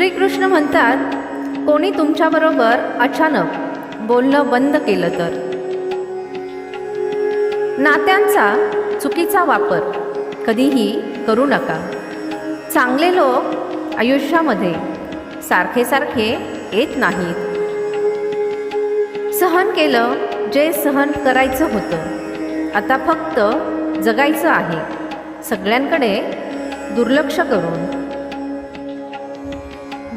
श्रीकृष्ण म्हणतात कोणी तुमच्याबरोबर अचानक बोलणं बंद केलं तर? नात्यांचा चुकीचा वापर कधीही करू नका. चांगले लोक आयुष्यामध्ये सारखे सारखे येत नाहीत. सहन केलं जे सहन करायचं होतं आता फक्त जगायचं आहे. सगळ्यांकडे दुर्लक्ष करून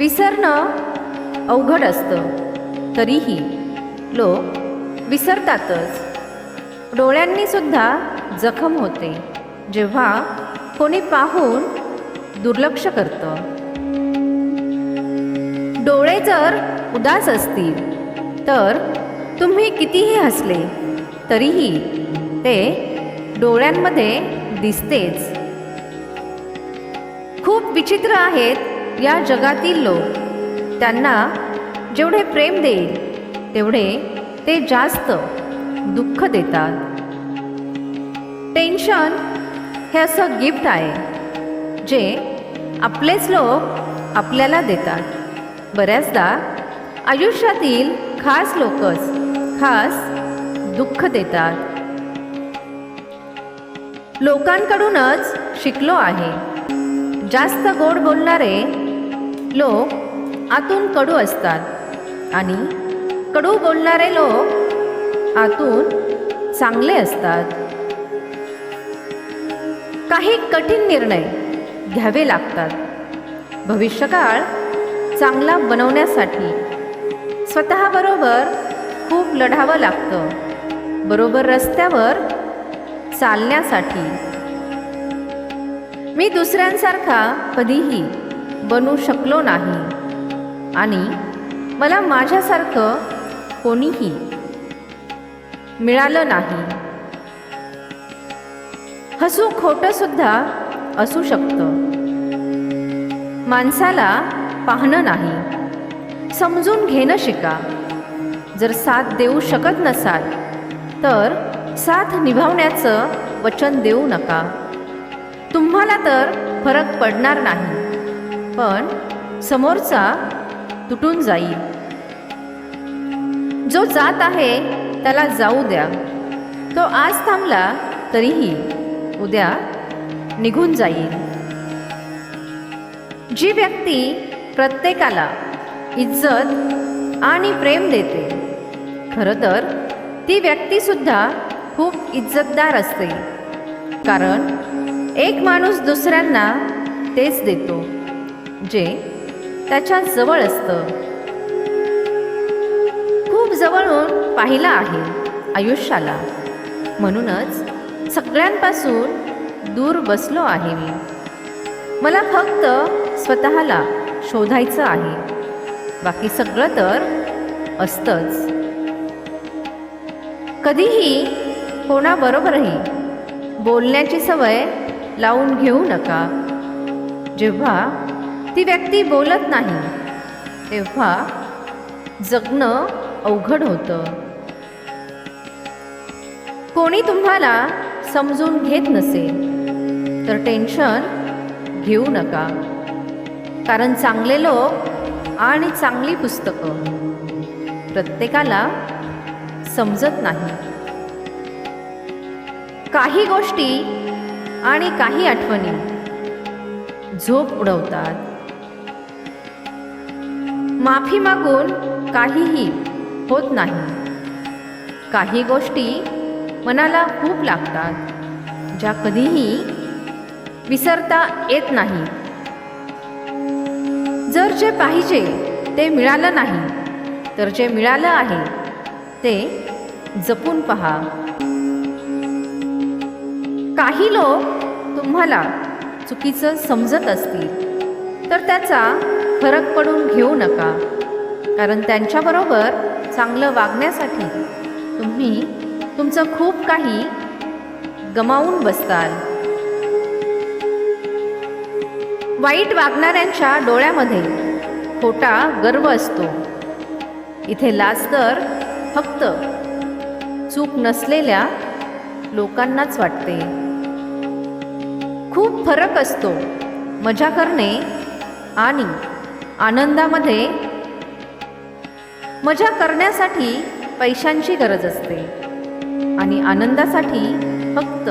विसरणं अवघड असतं. तरीही लोक विसरतातच. डोळ्यांनीसुद्धा जखम होते जेव्हा कोणी पाहून दुर्लक्ष करतं. डोळे जर उदास असतील तर तुम्ही कितीही हसले तरीही ते डोळ्यांमध्ये दिसतेच. खूप विचित्र आहेत या जगातील लोक. त्यांना जेवढे प्रेम देईल तेवढे ते जास्त दुःख देतात. टेन्शन हे असं गिफ्ट आहे जे आपलेच लोक आपल्याला देतात. बऱ्याचदा आयुष्यातील खास लोकच खास दुःख देतात. लोकांकडूनच शिकलो आहे. जास्त गोड बोलणारे लोक आतून कडू असतात. आणि कडू बोलणारे लोक आतून चांगले असतात. काही कठीण निर्णय घ्यावे लागतात. भविष्यकाळ चांगला बनवण्यासाठी स्वतःबरोबर खूप लढावं लागतं. बरोबर रस्त्यावर चालण्यासाठी. मी दुसऱ्यांसारखा कधीही बनू शकलो नाही. आणि मला माझ्यासारखं कोणीही मिळालं नाही. हसू खोटंसुद्धा असू शकतं. माणसाला पाहणं नाही. समजून घेणं शिका. जर साथ देऊ शकत नसाल तर साथ निभावण्याचं वचन देऊ नका. तुम्हाला तर फरक पडणार नाही. पण समोरचा तुटून जाईल. जो जात आहे त्याला जाऊ द्या. तो आज थांबला तरीही उद्या निघून जाईल. जी व्यक्ती प्रत्येकाला इज्जत आणि प्रेम देते खरं तर ती व्यक्तीसुद्धा खूप इज्जतदार असते. कारण एक माणूस दुसऱ्यांना तेच देतो. जे त्याच्याजवळ असतं. खूप जवळून पाहिलं आहे आयुष्याला. म्हणूनच सगळ्यांपासून दूर बसलो आहे मी. मला फक्त स्वतःला शोधायचं आहे. बाकी सगळं तर असतंच. कधीही कोणाबरोबरही बोलण्याची सवय लावून घेऊ नका. जेव्हा ती व्यक्ती बोलत नाही. तेव्हा जगणं अवघड होतं. कोणी तुम्हाला समजून घेत नसेल तर टेन्शन घेऊ नका. कारण चांगले लोक आणि चांगली पुस्तकं प्रत्येकाला समजत नाही. काही गोष्टी आणि काही आठवणी झोप उडवतात. माफी मागून काहीही होत नाही. काही गोष्टी मनाला खूप लागतात ज्या कधीही विसरता येत नाही. जर जे पाहिजे ते मिळालं नाही तर जे मिळालं आहे ते जपून पहा. काही लोक तुम्हाला चुकीचं समजत असतील तर त्याचा फरक पडून घेऊ नका. कारण त्यांच्याबरोबर चांगलं वागण्यासाठी तुम्ही तुमचं खूप काही गमावून बसताल. वाईट वागणाऱ्यांच्या डोळ्यामध्ये खोटा गर्व असतो. इथे लाज तर फक्त चूक नसलेल्या लोकांनाच वाटते. खूप फरक असतो मजा करणे आणि आनंदामध्ये मजा करण्यासाठी पैशांची गरज असते. आणि आनंदासाठी फक्त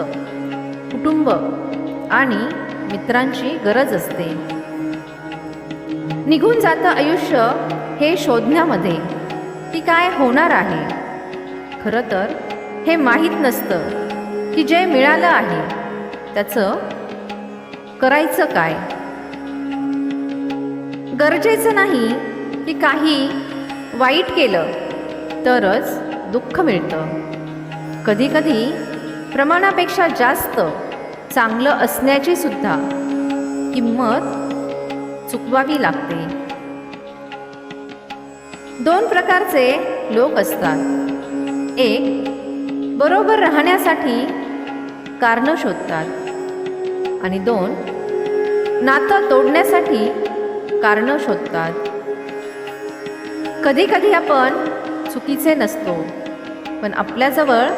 कुटुंब आणि मित्रांची गरज असते. निघून जातं आयुष्य हे शोधण्यामध्ये. की काय होणार आहे? खरं तर हे माहीत नसतं की जे मिळालं आहे त्याचं करायचं काय? गरजेचं नाही की काही वाईट केलं तरच दुःख मिळतं. कधीकधी प्रमाणापेक्षा जास्त चांगलं असण्याची सुद्धा किंमत चुकवावी लागते. दोन प्रकारचे लोक असतात. एक बरोबर राहण्यासाठी कारणं शोधतात. आणि दोन नातं तोडण्यासाठी कारणं शोधतात. कधी कधी आपण चुकीचे नसतो पण आपल्याजवळ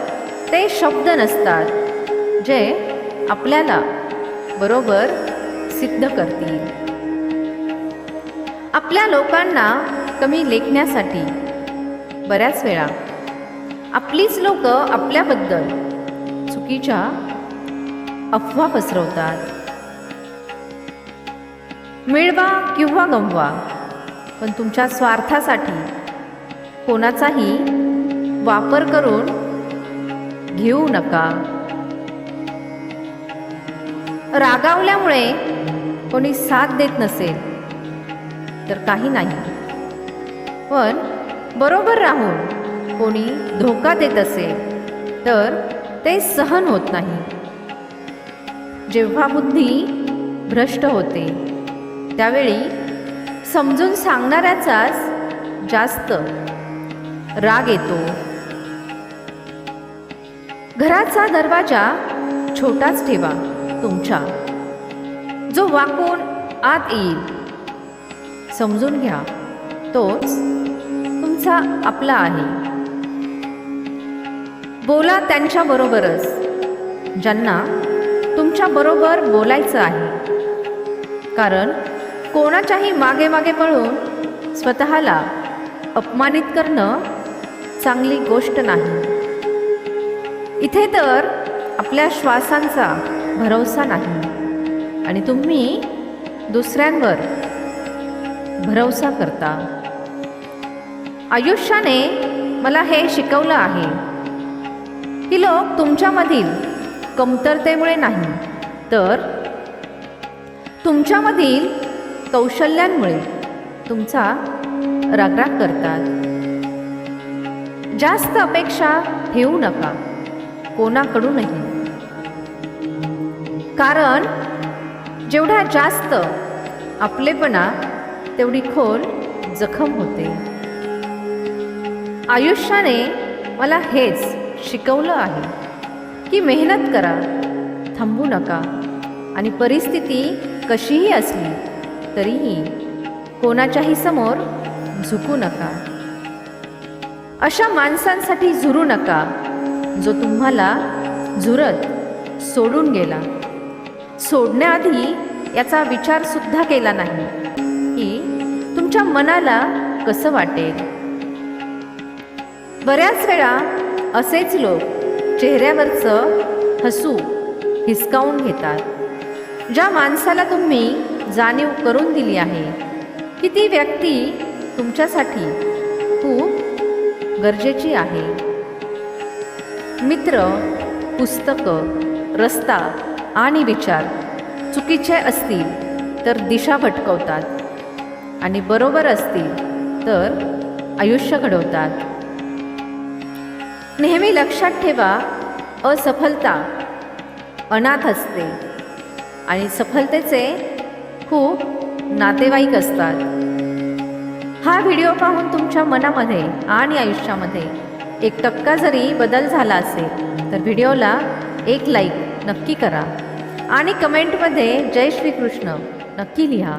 ते शब्द नसतात जे आपल्याला बरोबर सिद्ध करतील. आपल्या लोकांना कमी लेखण्यासाठी बऱ्याच वेळा आपलीच लोक आपल्याबद्दल चुकीच्या अफवा पसरवतात. मिळवा किंवा गमवा पण तुमच्या स्वार्थासाठी कोणाचाही वापर करून घेऊ नका. रागावल्यामुळे कोणी साथ देत नसेल तर काही नाही. पण बरोबर राहून कोणी धोका देत असेल तर ते सहन होत नाही. जेव्हा बुद्धी भ्रष्ट होते त्यावेळी समजून सांगणाऱ्याचाच जास्त राग येतो. घराचा दरवाजा छोटाच ठेवा तुमच्या. जो वाकून आत येईल. समजून घ्या. तोच तुमचा आपला आहे. बोला त्यांच्याबरोबरच. ज्यांना तुमच्याबरोबर बोलायचं आहे. कारण कोणाच्याही मागे मागे पळून स्वतःला अपमानित करणं चांगली गोष्ट नाही. इथे तर आपल्या श्वासांचा भरवसा नाही. आणि तुम्ही दुसऱ्यांवर भरवसा करता. आयुष्याने मला हे शिकवलं आहे की लोक तुमच्यामधील कमतरतेमुळे नाही तर तुमच्यामधील कौशल्यांमुळे तुमचा रागराग करतात. जास्त अपेक्षा ठेवू नका. कोणाकडूनही. कारण जेवढा जास्त आपलेपणा तेवढी खोल जखम होते. आयुष्याने मला हेच शिकवलं आहे की मेहनत करा थांबू नका. आणि परिस्थिती कशीही असली तरीही कोणाच्याही समोर झुकू नका. अशा माणसांसाठी झुरू नका जो तुम्हाला झुरत सोडून गेला. सोडण्याआधी याचा विचारसुद्धा केला नाही की तुमच्या मनाला कसं वाटेल. बऱ्याच वेळा असेच लोक चेहऱ्यावरचं हसू हिसकावून घेतात ज्या माणसाला तुम्ही जाणीव करून दिली आहे की ती व्यक्ती तुमच्यासाठी खूप गरजेची आहे. मित्र पुस्तकं रस्ता आणि विचार चुकीचे असतील तर दिशा भटकवतात आणि बरोबर असतील तर आयुष्य घडवतात. नेहमी लक्षात ठेवा असफलता अनाथ असते आणि सफलतेचे हो नातेवाईक असतात. हा व्हिडिओ पाहून तुमच्या मनामध्ये आणि आयुष्यामध्ये एक टक्का जरी बदल झाला असेल तर व्हिडिओला एक लाईक नक्की करा. आणि कमेंटमध्ये जय श्रीकृष्ण नक्की लिहा.